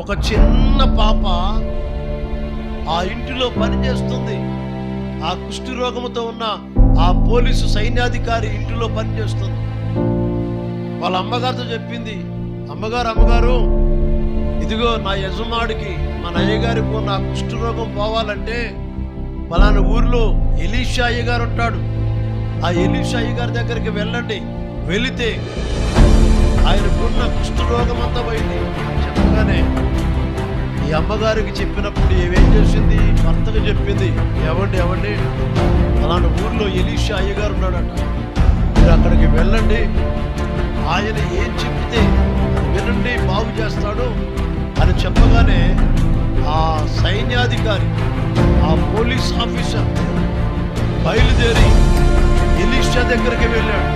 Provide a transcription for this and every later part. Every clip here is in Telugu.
ఒక చిన్న పాప ఆ ఇంటిలో పనిచేస్తుంది. ఆ కుష్టి రోగముతో ఉన్న ఆ పోలీసు సైన్యాధికారి ఇంటిలో పనిచేస్తుంది. వాళ్ళ అమ్మగారితో చెప్పింది అమ్మగారు అమ్మగారు ఇదిగో నా యజమాడికి మా అయ్యగారికి ఉన్న కుష్టి రోగం పోవాలంటే పలానా ఊర్లో ఎలీషా అయ్యగారు ఉంటాడు. ఆ ఎలీషా అయ్యగారి దగ్గరికి వెళ్ళండి. వెళితే ఆయనకున్న కుష్టి అమ్మగారికి చెప్పినప్పుడు ఏమేం చేసింది? భర్తకు చెప్పింది. ఎవండి ఎవండి అలాంటి ఊర్లో ఎలీషా అయ్యగారు ఉన్నాడట. మీరు అక్కడికి వెళ్ళండి. ఆయన ఏం చెప్తే వినండి బాగు చేస్తాడు అని చెప్పగానే ఆ సైన్యాధికారి ఆ పోలీస్ ఆఫీసర్ బయలుదేరి ఎలీషా దగ్గరికి వెళ్ళాడు.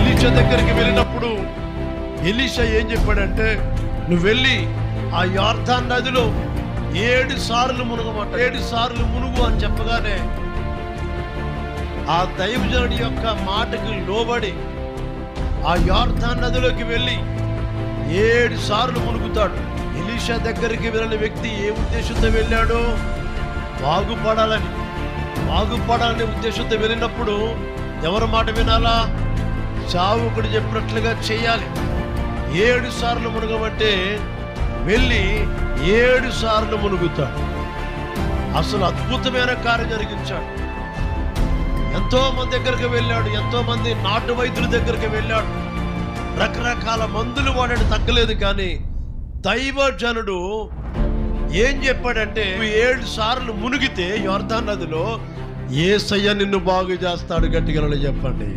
ఎలీషా దగ్గరికి వెళ్ళినప్పుడు ఎలీషా ఏం చెప్పాడంటే నువ్వు వెళ్ళి ఆ యార్థాన్ నదిలో ఏడు సార్లు మునుగమాట. ఏడు సార్లు మునుగు అని చెప్పగానే ఆ దైవజనుడి యొక్క మాటకి లోబడి ఆ యార్థాన్ నదిలోకి వెళ్ళి ఏడు సార్లు మునుగుతాడు. ఎలీషా దగ్గరికి వెళ్ళిన వ్యక్తి ఏ ఉద్దేశంతో వెళ్ళాడో? బాగుపడాలని. బాగుపడాలనే ఉద్దేశంతో వెళ్ళినప్పుడు ఎవరి మాట వినాలా? చావుకుడు చెప్పినట్లుగా చేయాలి. ఏడు సార్లు మునగమంటే వెళ్ళి ఏడు సార్లు మునుగుతాడు. అసలు అద్భుతమైన కార్యం జరిగించాడు. ఎంతో మంది దగ్గరికి వెళ్ళాడు ఎంతో మంది నాటు వైద్యుల దగ్గరికి వెళ్ళాడు. రకరకాల మందులు వాడాడు తగ్గలేదు కానీ దైవజనుడు ఏం చెప్పాడంటే ఏడు సార్లు మునిగితే యోర్ధాన్ నదిలో ఏసయ్య నిన్ను బాగు చేస్తాడు గట్టిగా చెప్పండి.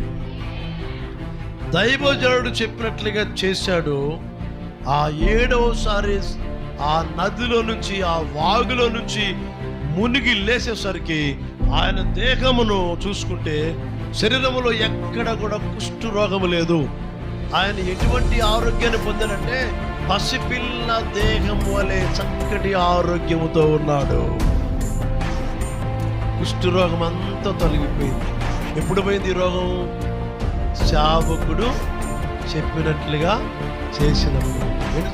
దైవజనుడు చెప్పినట్లుగా చేశాడు. ఆ ఏడవసారి ఆ నదిలో నుంచి ఆ వాగులో నుంచి మునిగి లేసేసరికి ఆయన దేహమును చూసుకుంటే శరీరములో ఎక్కడ కూడా కుష్టు రోగము లేదు. ఆయన ఎటువంటి ఆరోగ్యాన్ని పొందాడంటే పసిపిల్ల దేహం వలె చక్కటి ఆరోగ్యముతో ఉన్నాడు. కుష్ఠరోగం అంతా తొలగిపోయింది. ఎప్పుడు పోయింది ఈ రోగం? శావకుడు చెప్పినట్లుగా చేసినప్పుడు